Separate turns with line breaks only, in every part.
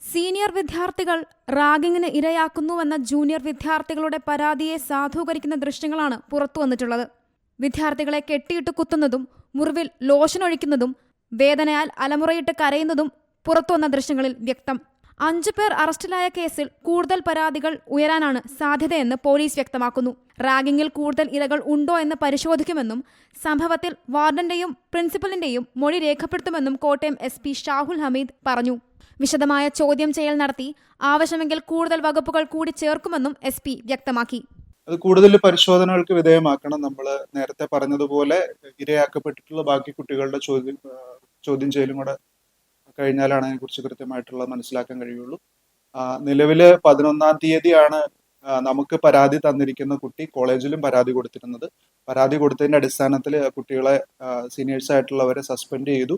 Senior വിദ്യാർത്ഥികൾ റാഗിങ്ങിന് ഇരയാക്കുന്നുവെന്ന junior വിദ്യാർത്ഥികളുടെ പരാതിയെ സാധൂകരിക്കുന്ന ദൃശ്യങ്ങളാണ് പുറത്തു വന്നിട്ടുള്ളത്. വിദ്യാർത്ഥികളെ കെട്ടിയിട്ട് കുത്തുന്നതും മുറിവിൽ ലോഷൻ ഒഴിക്കുന്നതും വേദനയാൽ അലമുറയിട്ട് കരയുന്നതും പുറത്തുവന്ന ദൃശ്യങ്ങളിൽ വ്യക്തം. അഞ്ചു പേർ അറസ്റ്റിലായ കേസിൽ കൂടുതൽ പരാതികൾ ഉയരാനാണ് സാധ്യതയെന്ന് പോലീസ് വ്യക്തമാക്കുന്നു. റാഗിങ്ങിൽ കൂടുതൽ ഇരകൾ ഉണ്ടോ എന്ന് പരിശോധിക്കുമെന്നും സംഭവത്തിൽ വാർഡന്റെയും പ്രിൻസിപ്പലിന്റെയും മൊഴി രേഖപ്പെടുത്തുമെന്നും കോട്ടയം എസ് പി ഷാഹുൽ ഹമീദ് പറഞ്ഞു. വിശദമായ ചോദ്യം ചെയ്യൽ നടത്തി ആവശ്യമെങ്കിൽ കൂടുതൽ വകുപ്പുകൾ കൂടി ചേർക്കുമെന്നും എസ് പി വ്യക്തമാക്കി.
അത് കൂടുതൽ പരിശോധനകൾക്ക് വിധേയമാക്കണം നമ്മൾ നേരത്തെ പറഞ്ഞതുപോലെ ഇരയാക്കപ്പെട്ടിട്ടുള്ള ബാക്കി കുട്ടികളുടെ ചോദ്യം ചോദ്യം ചെയ്യലും കൂടെ കഴിഞ്ഞാലാണ് അതിനെക്കുറിച്ച് കൃത്യമായിട്ടുള്ള മനസ്സിലാക്കാൻ കഴിയുള്ളൂ. നിലവിൽ പതിനൊന്നാം തീയതിയാണ് നമുക്ക് പരാതി തന്നിരിക്കുന്ന കുട്ടി കോളേജിലും പരാതി കൊടുത്തിരുന്നത്. പരാതി കൊടുത്തതിന്റെ അടിസ്ഥാനത്തിൽ കുട്ടികളെ സീനിയേഴ്സ് ആയിട്ടുള്ളവരെ സസ്പെൻഡ് ചെയ്തു.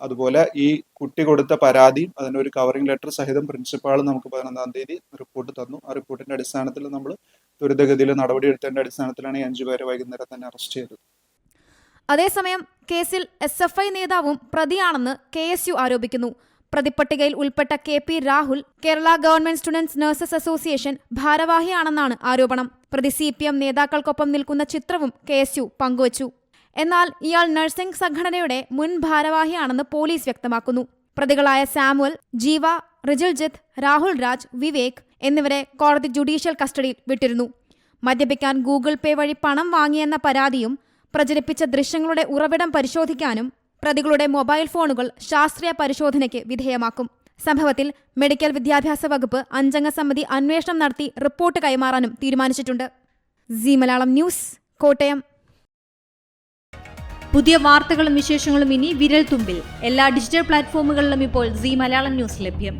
അതുപോലെ ഈ കുട്ടി കൊടുത്ത പരാതി പരാതിയും ഒരു കവറിംഗ് ലെറ്റർ സഹിതം പ്രിൻസിപ്പാൾ നമുക്ക് പതിനൊന്നാം തീയതി റിപ്പോർട്ട് തന്നു. ആ റിപ്പോർട്ടിന്റെ അടിസ്ഥാനത്തിൽ നമ്മൾ ത്വരിതഗതിയിൽ നടപടിയെടുത്തതിന്റെ അടിസ്ഥാനത്തിലാണ് ഈ അഞ്ചു പേരെ വൈകുന്നേരം തന്നെ അറസ്റ്റ് ചെയ്തത്.
അതേസമയം കേസിൽ എസ് എഫ് ഐ നേതാവും പ്രതിയാണെന്ന് കെ എസ് യു ആരോപിക്കുന്നു. പ്രതിപ്പട്ടികയിൽ ഉൾപ്പെട്ട K P Rahul Kerala government students nurses association ഭാരവാഹിയാണെന്നാണ് ആരോപണം. പ്രതി സി പി എം നേതാക്കൾക്കൊപ്പം നിൽക്കുന്ന ചിത്രവും കെ എസ് യു പങ്കുവച്ചു. എന്നാൽ ഇയാൾ നഴ്സിംഗ് സംഘടനയുടെ മുൻ ഭാരവാഹിയാണെന്ന് പോലീസ് വ്യക്തമാക്കുന്നു. പ്രതികളായ സാമുവൽ ജീവ റിജിൽജിത്ത് രാഹുൽ രാജ് വിവേക് എന്നിവരെ കോടതി ജുഡീഷ്യൽ കസ്റ്റഡിയിൽ വിട്ടിരുന്നു. മദ്യപിക്കാൻ ഗൂഗിൾ പേ വഴി പണം വാങ്ങിയെന്ന പരാതിയും പ്രചരിപ്പിച്ച ദൃശ്യങ്ങളുടെ ഉറവിടം പരിശോധിക്കാനും പ്രതികളുടെ മൊബൈൽ ഫോണുകൾ ശാസ്ത്രീയ പരിശോധനയ്ക്ക് വിധേയമാക്കും. സംഭവത്തിൽ മെഡിക്കൽ വിദ്യാഭ്യാസ വകുപ്പ് അഞ്ചംഗ സമിതി അന്വേഷണം നടത്തി റിപ്പോർട്ട് കൈമാറാനും തീരുമാനിച്ചിട്ടുണ്ട്. C Malayalam news Kottayam.
പുതിയ വാർത്തകളും വിശേഷങ്ങളും ഇനി വിരൽ തുമ്പിൽ എല്ലാ ഡിജിറ്റൽ പ്ലാറ്റ്ഫോമുകളിലും ഇപ്പോൾ സി മലയാളം ന്യൂസ് ലഭ്യം.